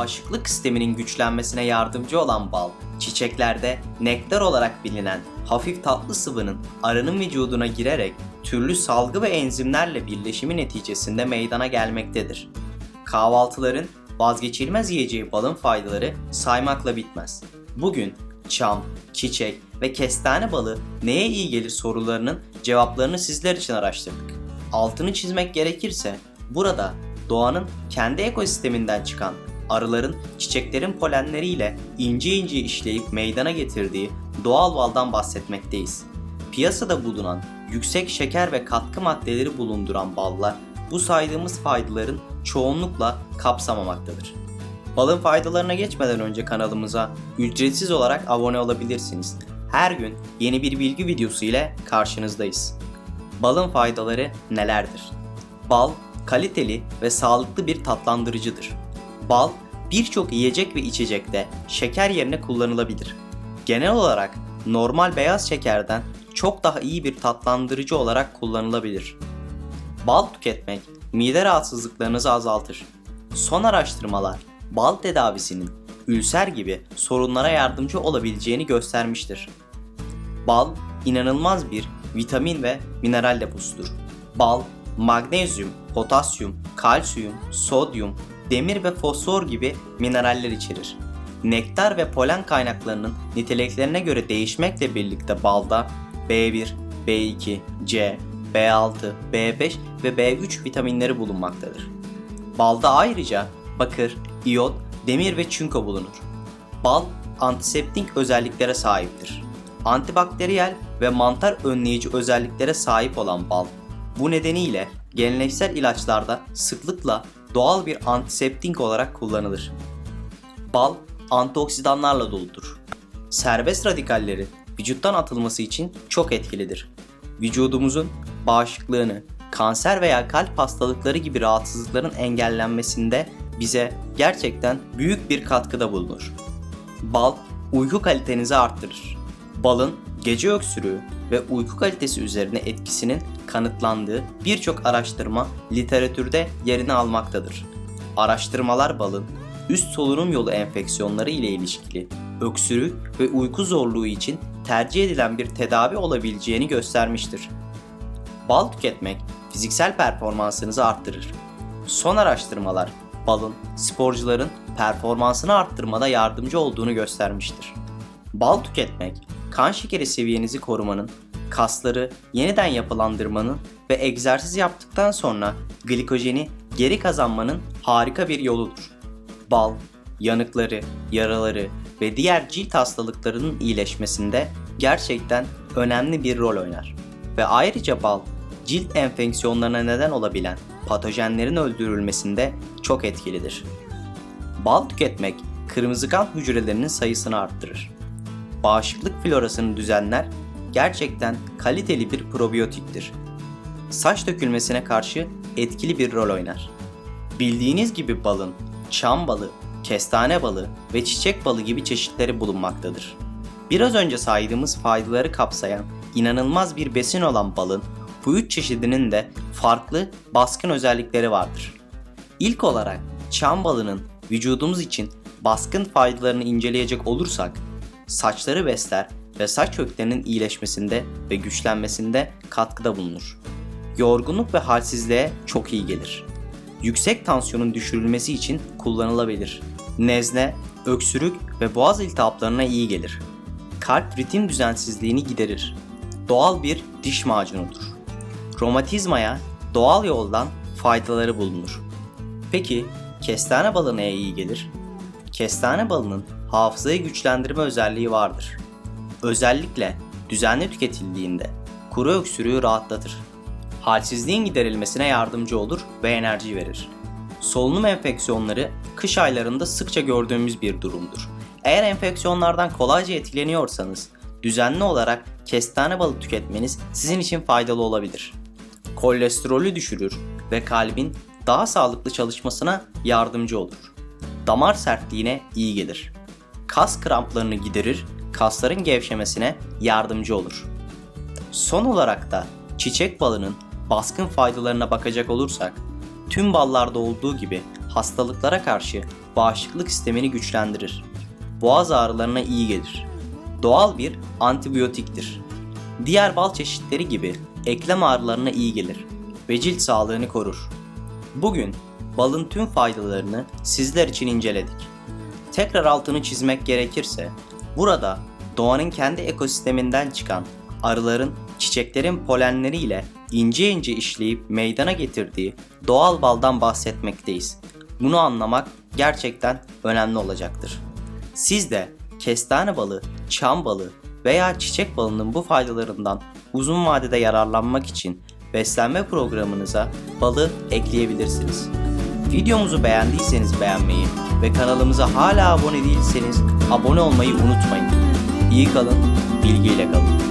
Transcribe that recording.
Bağışıklık sisteminin güçlenmesine yardımcı olan bal, çiçeklerde nektar olarak bilinen hafif tatlı sıvının arının vücuduna girerek türlü salgı ve enzimlerle birleşimi neticesinde meydana gelmektedir. Kahvaltıların vazgeçilmez yiyeceği balın faydaları saymakla bitmez. Bugün çam, çiçek ve kestane balı neye iyi gelir sorularının cevaplarını sizler için araştırdık. Altını çizmek gerekirse burada doğanın kendi ekosisteminden çıkan arıların çiçeklerin polenleriyle ince ince işleyip meydana getirdiği doğal baldan bahsetmekteyiz. Piyasada bulunan yüksek şeker ve katkı maddeleri bulunduran ballar bu saydığımız faydaların çoğunlukla kapsamamaktadır. Balın faydalarına geçmeden önce kanalımıza ücretsiz olarak abone olabilirsiniz. Her gün yeni bir bilgi videosu ile karşınızdayız. Balın faydaları nelerdir? Bal kaliteli ve sağlıklı bir tatlandırıcıdır. Bal birçok yiyecek ve içecekte şeker yerine kullanılabilir. Genel olarak normal beyaz şekerden çok daha iyi bir tatlandırıcı olarak kullanılabilir. Bal tüketmek mide rahatsızlıklarınızı azaltır. Son araştırmalar bal tedavisinin ülser gibi sorunlara yardımcı olabileceğini göstermiştir. Bal inanılmaz bir vitamin ve mineral deposudur. Bal, magnezyum, potasyum, kalsiyum, sodyum, demir ve fosfor gibi mineraller içerir. Nektar ve polen kaynaklarının niteliklerine göre değişmekle birlikte balda B1, B2, C, B6, B5 ve B3 vitaminleri bulunmaktadır. Balda ayrıca bakır, iyot, demir ve çinko bulunur. Bal antiseptik özelliklere sahiptir. Antibakteriyel ve mantar önleyici özelliklere sahip olan bal. Bu nedeniyle geleneksel ilaçlarda sıklıkla doğal bir antiseptik olarak kullanılır. Bal antioksidanlarla doludur. Serbest radikallerin vücuttan atılması için çok etkilidir. Vücudumuzun bağışıklığını, kanser veya kalp hastalıkları gibi rahatsızlıkların engellenmesinde bize gerçekten büyük bir katkıda bulunur. Bal uyku kalitenizi arttırır. Balın gece öksürüğü ve uyku kalitesi üzerine etkisinin kanıtlandığı birçok araştırma literatürde yerini almaktadır. Araştırmalar balın üst solunum yolu enfeksiyonları ile ilişkili öksürük ve uyku zorluğu için tercih edilen bir tedavi olabileceğini göstermiştir. Bal tüketmek fiziksel performansınızı arttırır. Son araştırmalar balın sporcuların performansını arttırmada yardımcı olduğunu göstermiştir. Bal tüketmek kan şekeri seviyenizi korumanın, kasları yeniden yapılandırmanın ve egzersiz yaptıktan sonra glikojeni geri kazanmanın harika bir yoludur. Bal, yanıkları, yaraları ve diğer cilt hastalıklarının iyileşmesinde gerçekten önemli bir rol oynar. Ve ayrıca bal, cilt enfeksiyonlarına neden olabilen patojenlerin öldürülmesinde çok etkilidir. Bal tüketmek kırmızı kan hücrelerinin sayısını arttırır. Bağışıklık florasını düzenler, gerçekten kaliteli bir probiyotiktir. Saç dökülmesine karşı etkili bir rol oynar. Bildiğiniz gibi balın çam balı, kestane balı ve çiçek balı gibi çeşitleri bulunmaktadır. Biraz önce saydığımız faydaları kapsayan inanılmaz bir besin olan balın bu üç çeşidinin de farklı baskın özellikleri vardır. İlk olarak çam balının vücudumuz için baskın faydalarını inceleyecek olursak saçları besler ve saç köklerinin iyileşmesinde ve güçlenmesinde katkıda bulunur. Yorgunluk ve halsizliğe çok iyi gelir. Yüksek tansiyonun düşürülmesi için kullanılabilir. Nezle, öksürük ve boğaz iltihaplarına iyi gelir. Kalp ritim düzensizliğini giderir. Doğal bir diş macunudur. Romatizmaya doğal yoldan faydaları bulunur. Peki kestane balı neye iyi gelir? Kestane balının hafızayı güçlendirme özelliği vardır. Özellikle düzenli tüketildiğinde kuru öksürüğü rahatlatır. Halsizliğin giderilmesine yardımcı olur ve enerji verir. Solunum enfeksiyonları kış aylarında sıkça gördüğümüz bir durumdur. Eğer enfeksiyonlardan kolayca etkileniyorsanız düzenli olarak kestane balı tüketmeniz sizin için faydalı olabilir. Kolesterolü düşürür ve kalbin daha sağlıklı çalışmasına yardımcı olur. Damar sertliğine iyi gelir. Kas kramplarını giderir, kasların gevşemesine yardımcı olur. Son olarak da çiçek balının baskın faydalarına bakacak olursak, tüm ballarda olduğu gibi hastalıklara karşı bağışıklık sistemini güçlendirir. Boğaz ağrılarına iyi gelir. Doğal bir antibiyotiktir. Diğer bal çeşitleri gibi eklem ağrılarına iyi gelir ve cilt sağlığını korur. Bugün balın tüm faydalarını sizler için inceledik. Tekrar altını çizmek gerekirse, burada doğanın kendi ekosisteminden çıkan arıların çiçeklerin polenleriyle ince ince işleyip meydana getirdiği doğal baldan bahsetmekteyiz. Bunu anlamak gerçekten önemli olacaktır. Siz de kestane balı, çam balı veya çiçek balının bu faydalarından uzun vadede yararlanmak için beslenme programınıza balı ekleyebilirsiniz. Videomuzu beğendiyseniz beğenmeyi ve kanalımıza hala abone değilseniz abone olmayı unutmayın. İyi kalın, bilgiyle kalın.